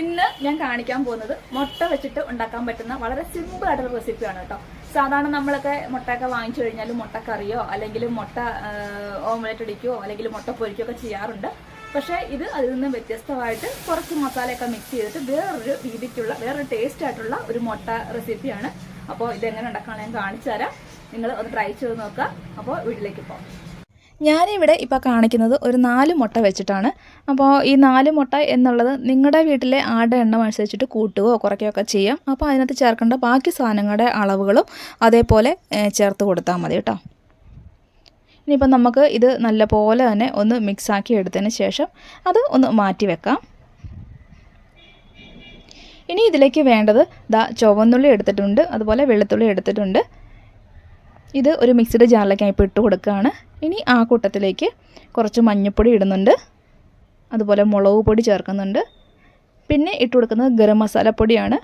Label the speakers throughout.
Speaker 1: ഇന്ന് ഞാൻ കാണിക്കാൻ പോകുന്നത് മുട്ട വെച്ചിട്ട് ഉണ്ടാക്കാൻ പറ്റുന്ന വളരെ സിമ്പിൾ ആയിട്ടുള്ള റെസിപ്പിയാണ് കേട്ടോ. സാധാരണ നമ്മളൊക്കെ മുട്ടയൊക്കെ വാങ്ങിച്ചു കഴിഞ്ഞാൽ മുട്ടക്കറിയോ അല്ലെങ്കിൽ മുട്ട ഓംലെറ്റ് അടിക്കുകയോ അല്ലെങ്കിൽ മുട്ട പൊരിക്കുകയോ ഒക്കെ ചെയ്യാറുണ്ട്. പക്ഷേ ഇത് അതിൽ നിന്ന് വ്യത്യസ്തമായിട്ട് കുറച്ച് മസാലയൊക്കെ മിക്സ് ചെയ്തിട്ട് വേറൊരു രീതിക്കുള്ള വേറൊരു ടേസ്റ്റ് ആയിട്ടുള്ള ഒരു മുട്ട റെസിപ്പിയാണ് അപ്പോൾ ഇതെങ്ങനെ ഉണ്ടാക്കാൻ ഞാൻ കാണിച്ചു തരാം. നിങ്ങൾ ഒന്ന് ട്രൈ ചെയ്ത് നോക്കുക. അപ്പോൾ വീട്ടിലേക്ക് പോകാം. ഞാനിവിടെ ഇപ്പോൾ കാണിക്കുന്നത് ഒരു നാല് മുട്ട വെച്ചിട്ടാണ്. അപ്പോൾ ഈ നാല് മുട്ട എന്നുള്ളത് നിങ്ങളുടെ വീട്ടിലെ ആടെ എണ്ണം അനുസരിച്ചിട്ട് കൂട്ടുകയോ കുറയ്ക്കുകയൊക്കെ ചെയ്യാം. അപ്പോൾ അതിനകത്ത് ചേർക്കേണ്ട ബാക്കി സാധനങ്ങളുടെ അളവുകളും അതേപോലെ ചേർത്ത് കൊടുത്താൽ മതി കേട്ടോ. ഇനിയിപ്പോൾ നമുക്ക് ഇത് നല്ലപോലെ തന്നെ ഒന്ന് മിക്സാക്കി എടുത്തതിന് ശേഷം അത് ഒന്ന് മാറ്റി വെക്കാം. ഇനി ഇതിലേക്ക് വേണ്ടത് ദാ ചുവന്നുള്ളി എടുത്തിട്ടുണ്ട് അതുപോലെ വെളുത്തുള്ളി എടുത്തിട്ടുണ്ട്. ഇത് ഒരു മിക്സിഡ് ജാറിലേക്ക് ഇപ്പോൾ ഇട്ട് കൊടുക്കുകയാണ്. ഇനി ആ കൂട്ടത്തിലേക്ക് കുറച്ച് മഞ്ഞൾപ്പൊടി ഇടുന്നുണ്ട്. അതുപോലെ മുളക് പൊടി ചേർക്കുന്നുണ്ട്. പിന്നെ ഇട്ട് കൊടുക്കുന്നത് ഗരം മസാലപ്പൊടിയാണ്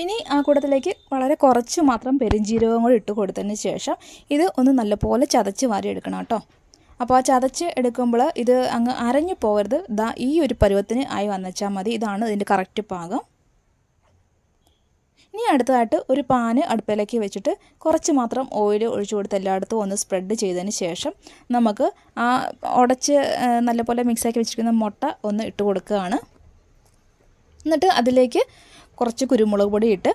Speaker 1: ഇനി ആ കൂട്ടത്തിലേക്ക് വളരെ കുറച്ച് മാത്രം പെരുംജീരകം കൂടി ഇട്ട് കൊടുത്തതിന് ശേഷം ഇത് ഒന്ന് നല്ലപോലെ ചതച്ച് വാരി എടുക്കണം കേട്ടോ. അപ്പോൾ ആ ചതച്ച് എടുക്കുമ്പോൾ ഇത് അങ്ങ് അരഞ്ഞു പോകരുത്. ദാ ഈ ഒരു പരുവത്തിന് ആയി വന്നച്ചാൽ മതി. ഇതാണ് ഇതിന്റെ കറക്റ്റ് പാകം. ഇനി അടുത്തതായിട്ട് ഒരു പാന് അടുപ്പിലേക്ക് വെച്ചിട്ട് കുറച്ച് മാത്രം ഓയിൽ ഒഴിച്ചു കൊടുത്ത് എല്ലായിടത്തും ഒന്ന് സ്പ്രെഡ് ചെയ്തതിന് ശേഷം നമുക്ക് ആ ഉടച്ച് നല്ലപോലെ മിക്സാക്കി വെച്ചിരിക്കുന്ന മുട്ട ഒന്ന് ഇട്ട് കൊടുക്കുകയാണ്. എന്നിട്ട് അതിലേക്ക് കുറച്ച് കുരുമുളക് പൊടി ഇട്ട്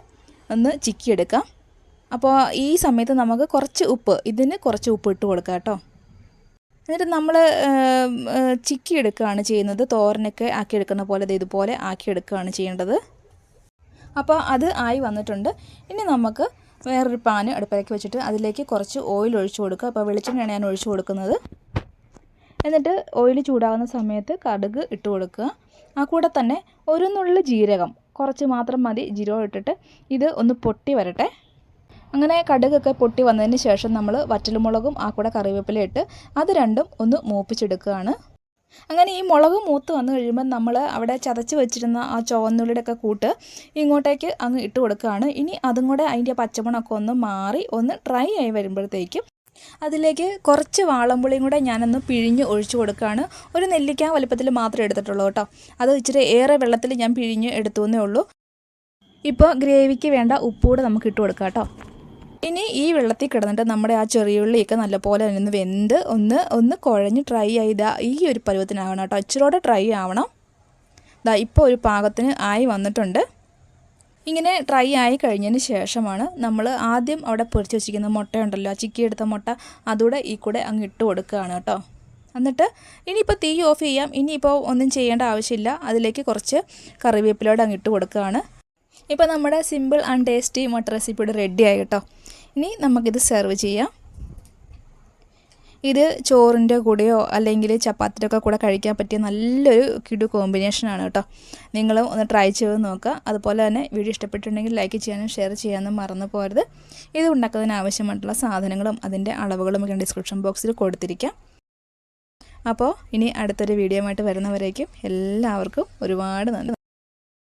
Speaker 1: ഒന്ന് ചിക്കിയെടുക്കാം. അപ്പോൾ ഈ സമയത്ത് നമുക്ക് കുറച്ച് ഉപ്പ് ഇതിന് കുറച്ച് ഉപ്പ് ഇട്ട് കൊടുക്കാം കേട്ടോ. എന്നിട്ട് നമ്മൾ ചിക്കി എടുക്കുകയാണ് ചെയ്യുന്നത്. തോരനൊക്കെ ആക്കിയെടുക്കുന്ന പോലെ ഇതുപോലെ ആക്കിയെടുക്കുകയാണ് ചെയ്യേണ്ടത്. അപ്പോൾ അത് ആയി വന്നിട്ടുണ്ട്. ഇനി നമുക്ക് വേറൊരു പാൻ അടുപ്പിലേക്ക് വെച്ചിട്ട് അതിലേക്ക് കുറച്ച് ഓയിൽ ഒഴിച്ചു കൊടുക്കുക. അപ്പോൾ വെളിച്ചെണ്ണയാണ് ഞാൻ ഒഴിച്ചു കൊടുക്കുന്നത്. എന്നിട്ട് ഓയിൽ ചൂടാകുന്ന സമയത്ത് കടുക് ഇട്ട് കൊടുക്കുക. ആ കൂടെ തന്നെ ഒരു നുള്ളു ജീരകം കുറച്ച് മാത്രം മതി ജീരകം ഇട്ടിട്ട് ഇത് ഒന്ന് പൊട്ടി വരട്ടെ. അങ്ങനെ കടുകൊക്കെ പൊട്ടി വന്നതിന് ശേഷം നമ്മൾ വറ്റൽമുളകും ആ കൂടെ കറിവേപ്പില ഇട്ട് അത് രണ്ടും ഒന്ന് മൂപ്പിച്ചെടുക്കുകയാണ്. അങ്ങനെ ഈ മുളക് മൂത്ത് വന്നു കഴിയുമ്പോൾ നമ്മൾ അവിടെ ചതച്ച് വെച്ചിരുന്ന ആ ചുവന്നുള്ളിയുടെ ഒക്കെ കൂട്ട് ഇങ്ങോട്ടേക്ക് അങ്ങ് ഇട്ട് കൊടുക്കുകയാണ്. ഇനി അതും കൂടെ അതിന്റെ പച്ചമുണൊക്കെ ഒന്ന് മാറി ഒന്ന് ഡ്രൈ ആയി വരുമ്പോഴത്തേക്കും അതിലേക്ക് കുറച്ച് വാളമ്പുളിയും കൂടെ ഞാനൊന്ന് പിഴിഞ്ഞ് ഒഴിച്ചു കൊടുക്കുകയാണ്. ഒരു നെല്ലിക്ക വലുപ്പത്തിൽ മാത്രമേ എടുത്തിട്ടുള്ളൂ കേട്ടോ. അത് ഇച്ചിരി ഏറെ വെള്ളത്തിൽ ഞാൻ പിഴിഞ്ഞ് എടുത്തു എന്നേ ഉള്ളൂ. ഇപ്പോൾ ഗ്രേവിക്ക് വേണ്ട ഉപ്പൂടെ നമുക്ക് ഇട്ട് കൊടുക്കാം കേട്ടോ. ഇനി ഈ വെള്ളത്തിൽ കിടന്നിട്ട് നമ്മുടെ ആ ചെറിയുള്ളിയൊക്കെ നല്ലപോലെ ഒന്ന് വെന്ത് ഒന്ന് ഒന്ന് കുഴഞ്ഞ് ട്രൈ ദാ ഈ ഒരു പരുവത്തിനാവണം കേട്ടോ. ഇച്ചിരോടെ ട്രൈ ആവണം. ദാ ഇപ്പോൾ ഒരു പാകത്തിന് ആയി വന്നിട്ടുണ്ട്. ഇങ്ങനെ ട്രൈ ആയി കഴിഞ്ഞതിന് ശേഷമാണ് നമ്മൾ ആദ്യം അവിടെ പൊരിച്ച് വെച്ചിരിക്കുന്ന മുട്ടയുണ്ടല്ലോ ആ ചിക്കി എടുത്ത മുട്ട അതുകൂടെ ഈ കൂടെ അങ്ങ് ഇട്ട് കൊടുക്കുകയാണ് കേട്ടോ. എന്നിട്ട് ഇനിയിപ്പോൾ തീ ഓഫ് ചെയ്യാം. ഇനിയിപ്പോൾ ഒന്നും ചെയ്യേണ്ട ആവശ്യമില്ല. അതിലേക്ക് കുറച്ച് കറിവേപ്പിലോടെ അങ്ങ് ഇട്ട് കൊടുക്കുകയാണ്. ഇപ്പോൾ നമ്മുടെ simple and tasty matar recipe ഇവിടെ റെഡിയായി കേട്ടോ. ഇനി നമുക്കിത് സെർവ് ചെയ്യാം. ഇത് ചോറിന്റെ കൂടെയോ അല്ലെങ്കിൽ ചപ്പാത്തിന്റെ ഒക്കെ കൂടെ കഴിക്കാൻ പറ്റിയ നല്ലൊരു കിടു കോമ്പിനേഷനാണ് കേട്ടോ. നിങ്ങളും ഒന്ന് ട്രൈ ചെയ്ത് നോക്കുക. അതുപോലെ തന്നെ വീഡിയോ ഇഷ്ടപ്പെട്ടിട്ടുണ്ടെങ്കിൽ ലൈക്ക് ചെയ്യാനും ഷെയർ ചെയ്യാനും മറന്നു പോരുത് ഇത് ഉണ്ടാക്കുന്നതിന് ആവശ്യമായിട്ടുള്ള സാധനങ്ങളും അതിന്റെ അളവുകളും ഒക്കെ ഡിസ്ക്രിപ്ഷൻ ബോക്സിൽ കൊടുത്തിരിക്കാം. അപ്പോൾ ഇനി അടുത്തൊരു വീഡിയോ ആയിട്ട് വരുന്നവരേക്കും എല്ലാവർക്കും ഒരുപാട് നന്ദി.